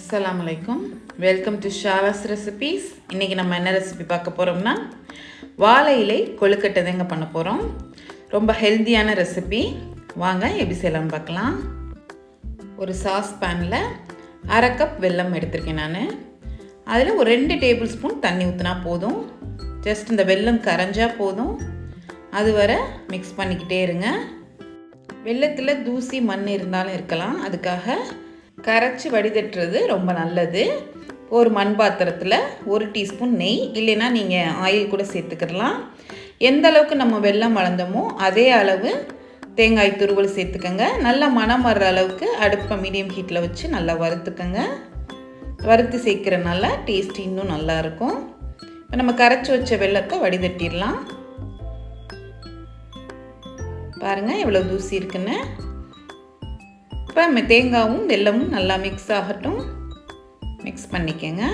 அஸ்ஸலாமு அலைக்கும் welcome to ஷாவாஸ் recipes இன்றைக்கி நம்ம என்ன ரெசிபி பார்க்க போகிறோம்னா வாழை இலை கொழுக்கட்டை தாங்க பண்ண போகிறோம் ரொம்ப ஹெல்த்தியான ரெசிபி வாங்க எப்படி செய்யலாம்னு பார்க்கலாம். ஒரு சாஸ் பேனில் அரை கப் வெல்லம் எடுத்திருக்கேன் நான். அதில் ஒரு ரெண்டு டேபிள் ஸ்பூன் தண்ணி ஊற்றினா போதும். ஜஸ்ட் இந்த வெல்லம் கரைஞ்சால் போதும். அது வரை மிக்ஸ் பண்ணிக்கிட்டே இருங்க. வெள்ளத்தில் தூசி மண் இருந்தாலும் இருக்கலாம். அதுக்காக கரைச்சி வடிதட்டுறது ரொம்ப நல்லது. ஒரு மண் பாத்திரத்தில் ஒரு டீஸ்பூன் நெய் இல்லைன்னா நீங்கள் ஆயில் கூட சேர்த்துக்கிடலாம். எந்த அளவுக்கு நம்ம வெள்ளம் வளர்ந்தோமோ அதே அளவு தேங்காய் துருவல் சேர்த்துக்கோங்க. நல்லா மணம் வர்ற அளவுக்கு அடுப்பை மீடியம் ஹீட்டில் வச்சு நல்லா வறுத்துக்கோங்க. வறுத்து சேர்க்குறனால டேஸ்ட் இன்னும் நல்லாயிருக்கும் இப்போ நம்ம கரைச்சி வச்ச வெள்ளத்தை வடிதட்டிடலாம் பாருங்கள் எவ்வளோ தூசி இருக்குன்னு. இப்போ தேங்காவும் வெல்லமும் நல்லா மிக்ஸ் ஆகட்டும். மிக்ஸ் பண்ணிக்கோங்க.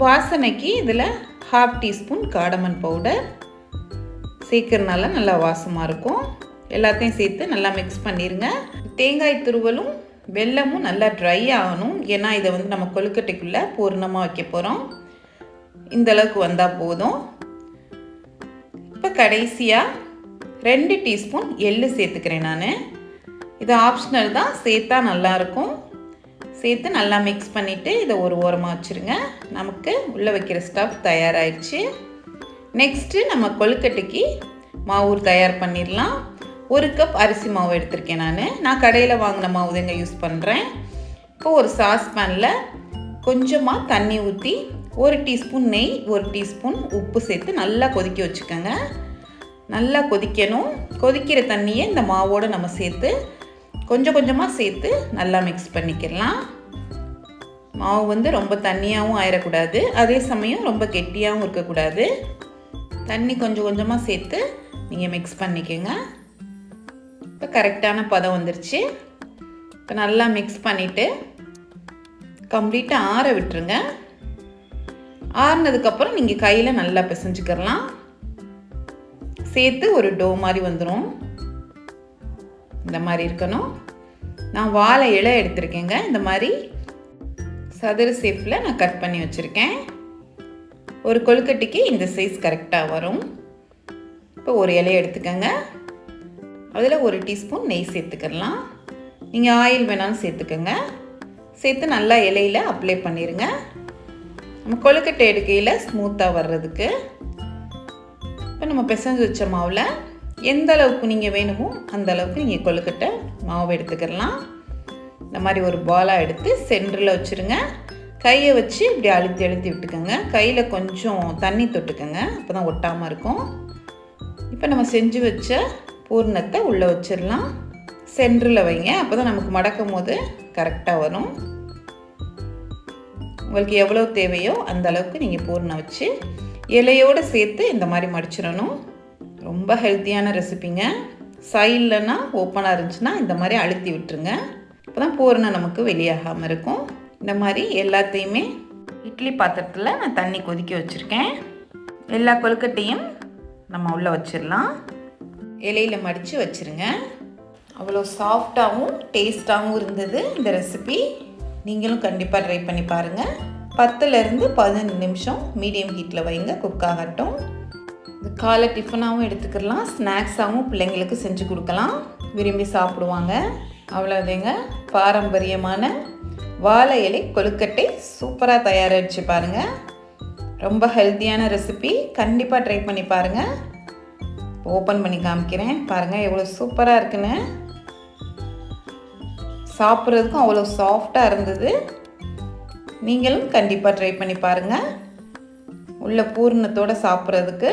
வாசனைக்கு இதில் ஹாஃப் டீஸ்பூன் காடமன் பவுடர் சேர்க்கறனால நல்லா வாசமாக இருக்கும். எல்லாத்தையும் சேர்த்து நல்லா மிக்ஸ் பண்ணிடுங்க தேங்காய் துருவலும் வெல்லமும் நல்லா ட்ரை ஆகணும். ஏன்னா இதை வந்து நம்ம கொழுக்கட்டைக்குள்ளே பூர்ணமாக வைக்க போகிறோம் இந்த அளவுக்கு வந்தால் போதும். இப்போ கடைசியாக ரெண்டு டீஸ்பூன் எள்ளு சேர்த்துக்கிறேன் நான். இது ஆப்ஷனல் தான். சேர்த்தா நல்லாயிருக்கும். சேர்த்து நல்லா மிக்ஸ் பண்ணிவிட்டு இதை ஒரு ஓரமாக வச்சுருங்க. நமக்கு உள்ளே வைக்கிற ஸ்டஃப் தயாராகிடுச்சு நெக்ஸ்ட்டு நம்ம கொழுக்கட்டைக்கு மாவு தயார் பண்ணிடலாம். ஒரு கப் அரிசி மாவு எடுத்திருக்கேன் நான். நான் கடையில் வாங்கின மாவு தாங்க யூஸ் பண்ணுறேன் இப்போ ஒரு சாஸ் பேனில் கொஞ்சமாக தண்ணி ஊற்றி ஒரு டீஸ்பூன் நெய் ஒரு டீஸ்பூன் உப்பு சேர்த்து நல்லா கொதிக்க வச்சுக்கோங்க. நல்லா கொதிக்கணும். கொதிக்கிற தண்ணியை இந்த மாவோடு நம்ம சேர்த்து கொஞ்சம் கொஞ்சமாக சேர்த்து நல்லா மிக்ஸ் பண்ணிக்கலாம். மாவு வந்து ரொம்ப தண்ணியாகவும் ஆயிடக்கூடாது அதே சமயம் ரொம்ப கெட்டியாகவும் இருக்கக்கூடாது. தண்ணி கொஞ்சம் கொஞ்சமாக சேர்த்து நீங்கள் மிக்ஸ் பண்ணிக்கோங்க. இப்போ கரெக்டான பதம் வந்துருச்சு. இப்போ நல்லா மிக்ஸ் பண்ணிவிட்டு கம்ப்ளீட்டாக ஆற விட்டுருங்க. ஆறுனதுக்கப்புறம் நீங்கள் கையில் நல்லா பிசைஞ்சுக்கிறலாம் சேர்த்து ஒரு டோ மாதிரி வந்துடும் இந்த மாதிரி இருக்கணும். நான் வாழை இலை எடுத்திருக்கேங்க. இந்த மாதிரி சதுர சேஃபில் நான் கட் பண்ணி வச்சுருக்கேன். ஒரு கொழுக்கட்டைக்கு இந்த சைஸ் கரெக்டாக வரும். இப்போ ஒரு இலையை எடுத்துக்கோங்க. அதில் ஒரு டீஸ்பூன் நெய் சேர்த்துக்கலாம். நீங்கள் ஆயில் வேணாலும் சேர்த்துக்கோங்க. சேர்த்து நல்லா இலையில் அப்ளை பண்ணிடுங்க நம்ம கொழுக்கட்டை எடுக்கையில் ஸ்மூத்தாக வர்றதுக்கு. இப்போ நம்ம பிசைஞ்சு வச்ச மாவில் எந்த அளவுக்கு நீங்கள் வேணுமோ அந்த அளவுக்கு நீங்கள் கொழுக்கட்டை மாவு எடுத்துக்கிடலாம் இந்த மாதிரி ஒரு பாலாக எடுத்து சென்டரில் வச்சுருங்க. கையை வச்சு இப்படி அழுத்தி அழுத்தி விட்டுக்கோங்க. கையில் கொஞ்சம் தண்ணி தொட்டுக்கோங்க. அப்போ தான் ஒட்டாமல் இருக்கும். இப்போ நம்ம செஞ்சு வச்ச பூர்ணத்தை உள்ளே வச்சிடலாம். சென்டரில் வைங்க. அப்போ தான் நமக்கு மடக்கும் போது கரெக்டாக வரும். உங்களுக்கு எவ்வளோ தேவையோ அந்த அளவுக்கு நீங்கள் பூர்ணம் வச்சு இலையோடு சேர்த்து இந்த மாதிரி மடிச்சிடணும். ரொம்ப ஹெல்த்தியான ரெசிபிங்க சைட்லனா ஓப்பனாக இருந்துச்சுன்னா இந்த மாதிரி அழுத்தி விட்டுருங்க. இப்போ தான் பூரணம் நமக்கு வெளியாகாமல் இருக்கும். இந்த மாதிரி எல்லாத்தையுமே இட்லி பாத்திரத்தில் நான் தண்ணி கொதிக்க வச்சுருக்கேன். எல்லா கொழுக்கட்டையும் நம்ம உள்ளே வச்சிடலாம். இலையில் மடித்து வச்சுருங்க. அவ்வளோ சாஃப்டாகவும் டேஸ்ட்டாகவும் இருந்தது இந்த ரெசிபி நீங்களும் கண்டிப்பாக ட்ரை பண்ணி பாருங்கள் பத்துலேருந்து பதினஞ்சு நிமிஷம் மீடியம் ஹீட்டில் வைங்க. குக் ஆகட்டும். இது காலை டிஃபனாகவும் எடுத்துக்கலாம் ஸ்நாக்ஸாகவும் பிள்ளைங்களுக்கு செஞ்சு கொடுக்கலாம். விரும்பி சாப்பிடுவாங்க. அவ்வளோதேங்க பாரம்பரியமான வாழை இலை கொழுக்கட்டை சூப்பராக தயாரிச்சு பாருங்கள் ரொம்ப ஹெல்த்தியான ரெசிபி. கண்டிப்பாக ட்ரை பண்ணி பாருங்கள் ஓப்பன் பண்ணி காமிக்கிறேன். பாருங்கள் எவ்வளோ சூப்பராக இருக்குன்னு. சாப்பிட்றதுக்கும் அவ்வளோ சாஃப்டாக இருந்தது. நீங்களும் கண்டிப்பாக ட்ரை பண்ணி பாருங்கள் உள்ள பூர்ணத்தோடு சாப்பிட்றதுக்கு